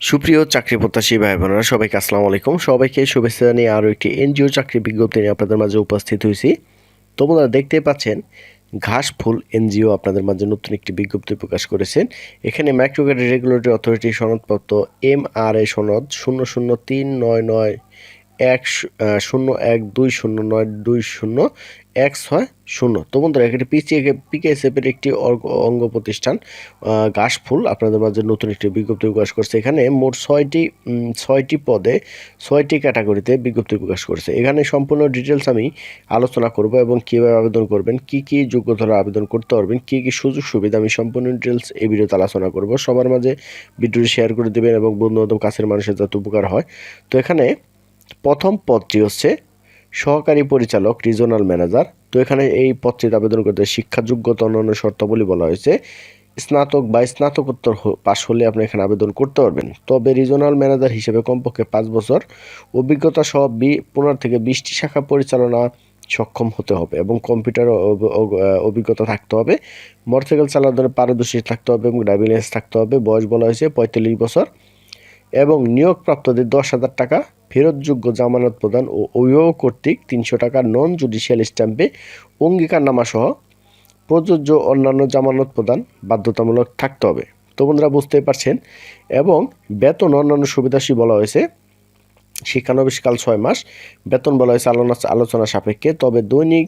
সুপ্রিয় চাকরি প্রত্যাশী ভাই বোনেরা সবাইকে আসসালামু আলাইকুম। সবাইকে শুভেচ্ছা জানিয়ে আরও একটি এনজিও চাকরি বিজ্ঞপ্তি নিয়ে আপনাদের মাঝে উপস্থিত হয়েছি। তোমরা দেখতে পাচ্ছেন, ঘাস ফুল এনজিও আপনাদের মাঝে নতুন একটি বিজ্ঞপ্তি প্রকাশ করেছেন। এখানে মাইক্রোগ্রেড রেগুলেটরি অথরিটি সনদপত্র এম আর এ সনদ শূন্য শূন্য তিন নয় নয় এক শূন্য এক দুই শূন্য নয় দুই শূন্য এক ছয় শূন্য। তো বন্ধুরা, এখানে পিছিয়ে পিকেএসএফের একটি অঙ্গ প্রতিষ্ঠান ঘাসফুল আপনাদের মাঝে নতুন একটি বিজ্ঞপ্তি প্রকাশ করছে। এখানে মোট ছয়টি ছয়টি পদে, ছয়টি ক্যাটাগরিতে বিজ্ঞপ্তি প্রকাশ করছে। এখানে সম্পূর্ণ ডিটেলস আমি আলোচনা করব এবং কীভাবে আবেদন করবেন, কি কি যোগ্যতার আবেদন করতে পারবেন, কি কি সুযোগ সুবিধা, আমি সম্পূর্ণ ডিটেলস এই ভিডিওতে আলোচনা করব। সবার মাঝে ভিডিওটি শেয়ার করে দেবেন এবং বন্ধু বান্ধব কাছের মানুষের যাতে উপকার হয়। তো এখানে প্রথম পদটি হচ্ছে সহকারী পরিচালক রিজনাল ম্যানেজার তো এখানে এই পদটিতে আবেদন করতে শিক্ষা যোগ্যতা অন্যান্য শর্তাবলী বলা হয়েছে। স্নাতক বা স্নাতকোত্তর পাশ হলে আপনি এখানে আবেদন করতে পারবেন। তবে রিজনাল ম্যানেজার হিসেবে কমপক্ষে পাঁচ বছর। অভিজ্ঞতা সহ বি, পনেরো থেকে বিশটি শাখা পরিচালনা সক্ষম হতে হবে এবং কম্পিউটার অভ- অভ- অভিজ্ঞতা থাকতে হবে। মোটরসাইকেল চালানোর পারদর্শী থাকতে হবে এবং ড্রাইভিং লাইসেন্স থাকতে হবে। বয়স বলা হয়েছে পঁয়তাল্লিশ বছর। এবং নিয়োগপ্রাপ্তদের দশ হাজার টাকা ফেরতযোগ্য জামানত প্রদান ও অভিভাবক কর্তৃক তিনশো টাকার নন জুডিশিয়াল স্ট্যাম্পে অঙ্গীকারনামা সহ প্রযোজ্য অন্যান্য জামানত প্রদান বাধ্যতামূলক থাকতে হবে। তো বন্ধুরা, বুঝতেই পারছেন? এবং বেতন অন্যান্য সুবিধাসী বলা হয়েছে শিক্ষানবিশকাল ছয় মাস। বেতন বলা হয়েছে আলোচনা আলোচনা সাপেক্ষে। তবে দৈনিক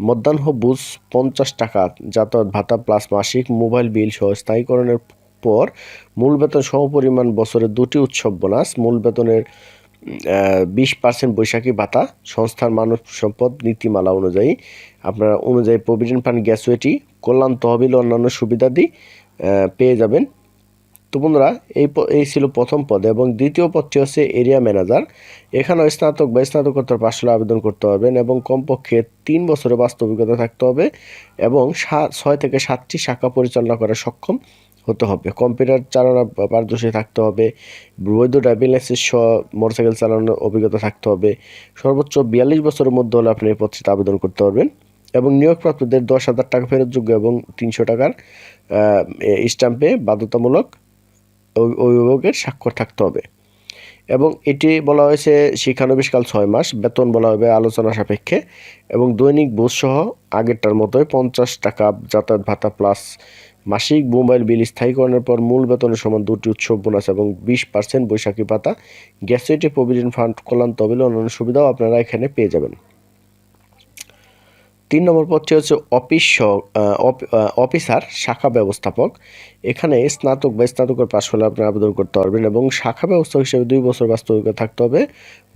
মধ্যাহ্ন বুঝ পঞ্চাশ টাকা যাতায়াত ভাতা প্লাস মাসিক মোবাইল বিল সহ স্থায়ীকরণের পর মূল বেতন সমপরিমাণ বছরে দুটি উৎসব বোনাস। মূল বেতনের বিশ পার্সেন্ট বৈশাখী ভাতা, সংস্থার মানব সম্পদ নীতিমালা অনুযায়ী আপনারা অনুযায়ী প্রভিডেন্ট ফান্ড গ্যাসুয়েটি কল্যাণ তহবিল অন্যান্য সুবিধাদি পেয়ে যাবেন। তো বন্ধুরা, এই এই ছিল প্রথম পদ এবং দ্বিতীয় পদটি হচ্ছে এরিয়া ম্যানেজার। এখানেও স্নাতক বা স্নাতকোত্তর পাশ হলে আবেদন করতে পারবেন এবং কমপক্ষে তিন বছরের বাস্তবিকতা থাকতে হবে এবং ছয় থেকে সাতটি শাখা পরিচালনা করা সক্ষম। হতে হবে। কম্পিউটার চালানোর পা- পারদর্শী থাকতে হবে, বৈধ ড্রাইভিং লাইসেন্স সহ মোটরসাইকেল চালানোর অভিজ্ঞতা থাকতে হবে, সর্বোচ্চ বিয়াল্লিশ বছরের মধ্যে হলে আপনি এই পদটিতে আবেদন করতে পারবেন এবং নিয়োগপ্রাপ্তদের দশ হাজার টাকা ফেরতযোগ্য এবং তিনশো টাকার স্ট্যাম্পে বাধ্যতামূলক অভি- অভিভাবকের স্বাক্ষর থাকতে হবে। এবং এটি বলা হয়েছে শিক্ষানবিশকাল ছয় মাস, বেতন বলা হবে আলোচনা সাপেক্ষে এবং দৈনিক বোঝ সহ আগেরটার মতোই পঞ্চাশ টাকা যাতায়াত ভাতা প্লাস মাসিক মোবাইল বিল স্থায়ীকরণের পর মূল বেতনের সমান দুটি উৎসব বোনাস এবং বিশ পার্সেন্ট বৈশাখী পাতা গ্যাসুইটি প্রভিডেন্ট ফান্ড, কল্যাণ তহবিল অন্যান্য সুবিধাও আপনারা এখানে পেয়ে যাবেন। তিন নম্বর পদটি হচ্ছে অফিস অফিসার, শাখা ব্যবস্থাপক। এখানে স্নাতক বা স্নাতকের পাশ হলে আপনি আবেদন করতে পারবেন এবং শাখা ব্যবস্থাপক হিসেবে দুই বছর বাস্তবিক থাকতে হবে।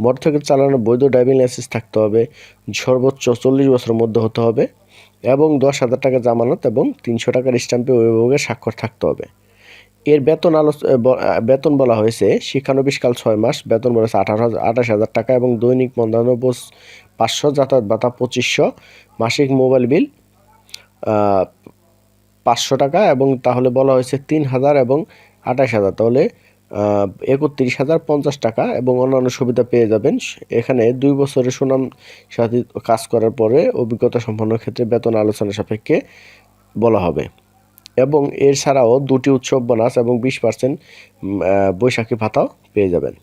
মোটরসাইকেল চালানোর বৈধ ড্রাইভিং লাইসেন্স থাকতে হবে। সর্বোচ্চ চল্লিশ বছরের মধ্যে হতে হবে। এবং দশ হাজার টাকা জামানত এবং তিনশো টাকার স্ট্যাম্পে অভিভাবকের স্বাক্ষর থাকতে হবে। এর বেতন আহ, বেতন বলা হয়েছে শিক্ষানবিশকাল ছয় মাস বেতন বলা হয়েছে আঠারো হাজার আঠাশ হাজার টাকা এবং দৈনিক মধ্যাহ্নবোস পাঁচশো যাতায়াত ভাতা পঁচিশশো মাসিক মোবাইল বিল পাঁচশো টাকা এবং তাহলে বলা হয়েছে তিন হাজার এবং আঠাশ হাজার। তাহলে একত্রিশ হাজার পঞ্চাশ টাকা এবং অন্যান্য সুবিধা পেয়ে যাবেন। এখানে দুই বছরের সুনাম সাথে কাজ করার পরে অভিজ্ঞতা সম্পন্ন ক্ষেত্রে বেতন আলোচনা সাপেক্ষে বলা হবে। এবং এর ছাড়াও দুটি উৎসব বোনাস এবং বিশ পার্সেন্ট বৈশাখী ভাতাও পেয়ে যাবেন।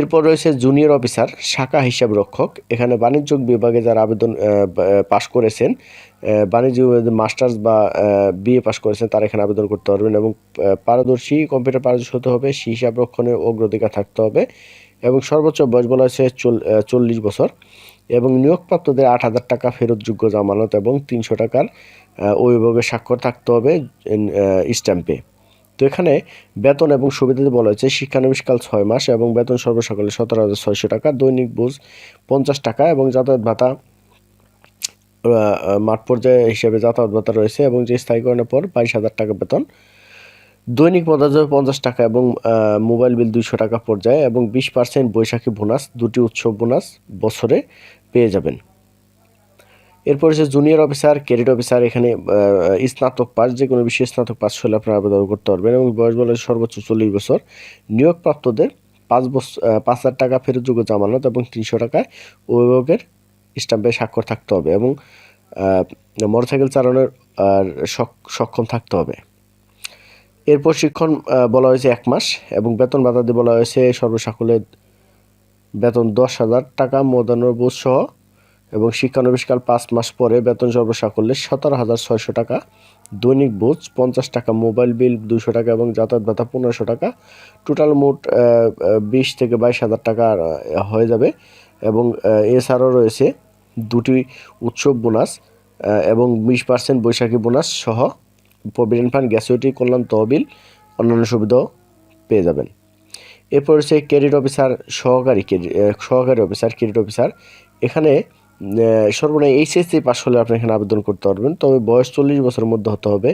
এরপর রয়েছে জুনিয়র অফিসার, শাখা হিসাব রক্ষক। এখানে বাণিজ্য বিভাগে যারা আবেদন পাশ করেছেন বাণিজ্য মাস্টার্স বা বিএ পাশ করেছেন, তারা এখানে আবেদন করতে পারবেন এবং পারদর্শী, কম্পিউটার পারদর্শী হতে হবে হিসাব রক্ষণে অগ্রাধিকার থাকতে হবে এবং সর্বোচ্চ বয়স বলা হয়েছে চল্লিশ বছর এবং নিয়োগপ্রাপ্তদের আট হাজার টাকা ফেরতযোগ্য জামানত এবং তিনশো টাকার অভিভাবকের স্বাক্ষর থাকতে হবে স্ট্যাম্পে। তো এখানে বেতন এবং সুবিধাতে বলা হয়েছে শিক্ষানবিশকাল ছয় মাস এবং বেতন সর্বসকালে সতেরো হাজার ছয়শো টাকা, দৈনিক বোঝ পঞ্চাশ টাকা এবং যাতায়াত ভাতা মাঠ পর্যায়ে হিসেবে যাতায়াত ভাতা রয়েছে এবং যে স্থায়ীকরণের পর বাইশ হাজার টাকা বেতন, দৈনিক পদার্থ পঞ্চাশ টাকা এবং মোবাইল বিল দুইশো টাকা পর্যায়ে এবং বিশ পার্সেন্ট বৈশাখী বোনাস, দুটি উৎসব বোনাস বছরে পেয়ে যাবেন। এরপর হচ্ছে জুনিয়র অফিসার ক্যাডেট অফিসার এখানে স্নাতক পাস, যে কোনো বিষয়ে স্নাতক পাস হলে আপনারা আবেদন করতে পারবেন এবং বয়স বলে সর্বোচ্চ চল্লিশ বছর। নিয়োগপ্রাপ্তদের পাঁচ বছর পাঁচ হাজার টাকা ফেরতযোগ্য জামানত এবং তিনশো টাকায় অভিভাবকের স্ট্যাম্পে স্বাক্ষর থাকতে হবে এবং মোটরসাইকেল চালানোর, আর সক্ষম থাকতে হবে। এর প্রশিক্ষণ বলা হয়েছে এক মাস এবং বেতন ভাতা দিয়ে বলা হয়েছে সর্বসাকুল্যে বেতন দশ হাজার টাকা মদানোর বোধ সহ এবং শিক্ষানবিষ্কাল পাঁচ মাস পরে বেতন সর্বসাকুল্যে সতেরো হাজার ছয়শো টাকা, দৈনিক বোঝ পঞ্চাশ টাকা, মোবাইল বিল দুশো টাকা এবং যাতায়াত ভাতা পনেরোশো টাকা। টোটাল মোট বিশ থেকে বাইশ হাজার টাকা হয়ে যাবে এবং এছাড়াও রয়েছে দুটি উৎসব বোনাস এবং বিশ পার্সেন্ট বৈশাখী বোনাস সহ প্রভিডেন্ট ফান্ড গ্যাসুইটি কল্যাণ, তহবিল অন্যান্য সুবিধাও পেয়ে যাবেন। এরপর হচ্ছে ক্রেডিট অফিসার সহকারী সহকারী অফিসার, ক্রেডিট অফিসার। এখানে সর্বনিম্ন এইচএসসি পাস হলে আপনি এখানে আবেদন করতে পারবেন। তবে বয়স চল্লিশ বছরের মধ্যে হতে হবে।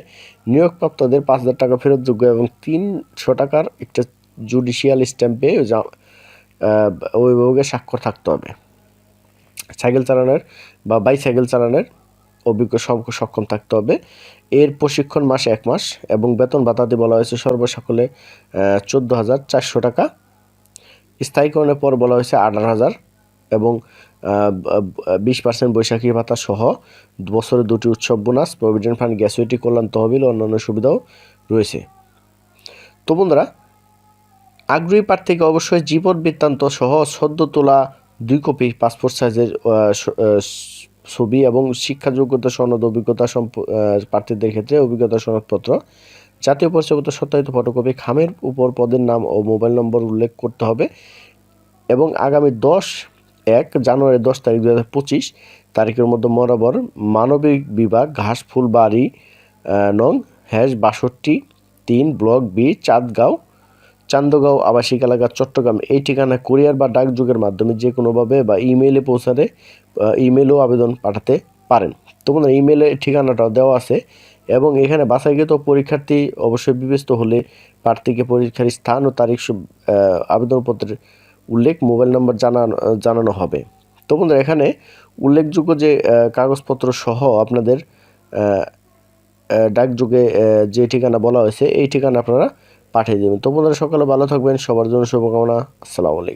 নিয়োগপ্রাপ্তদের পাঁচ হাজার টাকা ফেরতযোগ্য এবং তিনশো টাকার একটা জুডিশিয়াল স্ট্যাম্পে অভিভাবকের স্বাক্ষর থাকতে হবে। সাইকেল চালানোর বা বাইসাইকেল চালানোর অভিজ্ঞ সক্ষম থাকতে হবে। এর প্রশিক্ষণ মাসে এক মাস এবং বেতন ভাতাতে বলা হয়েছে সর্বসকলে চোদ্দ হাজার চারশো টাকা। স্থায়ীকরণের পর বলা হয়েছে আঠারো হাজার। এবং বিশ পার্সেন্ট বৈশাখী ভাতা সহ বছরে দুটি উৎসব বোনাস, প্রভিডেন্ট ফান্ড গ্যাসুইটি কল্যাণ, তহবিল অন্যান্য সুবিধাও রয়েছে। তো বন্ধুরা, আগ্রহী প্রার্থীকে অবশ্যই জীবন বৃত্তান্ত সহ সদ্য তোলা দুই কপি পাসপোর্ট সাইজের ছবি এবং শিক্ষা যোগ্যতা সনদ, অভিজ্ঞতা সম্প- প্রার্থীদের ক্ষেত্রে অভিজ্ঞতা সনদপত্র, জাতীয় পরিচয়পত্র, সত্যায়িত ফটোকপি, খামের উপর পদের নাম ও মোবাইল নম্বর উল্লেখ করতে হবে এবং আগামী দশ এক জানুয়ারি দশ তারিখ দু হাজার পঁচিশ তারিখের মধ্যে বরাবর মানবিক বিভাগ ঘাসফুল বাড়ি নং হ্যাশ বাষট্টি তিন ব্লক বি চাঁদগাঁও চান্দগাঁও আবাসিক এলাকা চট্টগ্রাম। এই ঠিকানা কুরিয়ার বা ডাকযোগের মাধ্যমে যে কোনোভাবে বা ইমেইলে পৌঁছাতে আহ, ইমেইলেও আবেদন পাঠাতে পারেন। তো বন্ধুরা ইমেইলের ঠিকানাটাও দেওয়া আছে এবং এখানে বাছাইকৃত পরীক্ষার্থী অবশ্যই বিবেচিত হলে প্রার্থীকে পরীক্ষার স্থান ও তারিখ আবেদনপত্রের উল্লেখ মোবাইল নম্বর জানানো জানানো হবে। তো বন্ধুরা, এখানে উল্লেখযোগ্য যে কাগজপত্র সহ আপনাদের ডাকযোগে যে ঠিকানা বলা হয়েছে, এই ঠিকানা আপনারা পাঠিয়ে দেবেন। তো বন্ধুরা, সকালে ভালো থাকবেন, সবার জন্য শুভকামনা। আসসালামু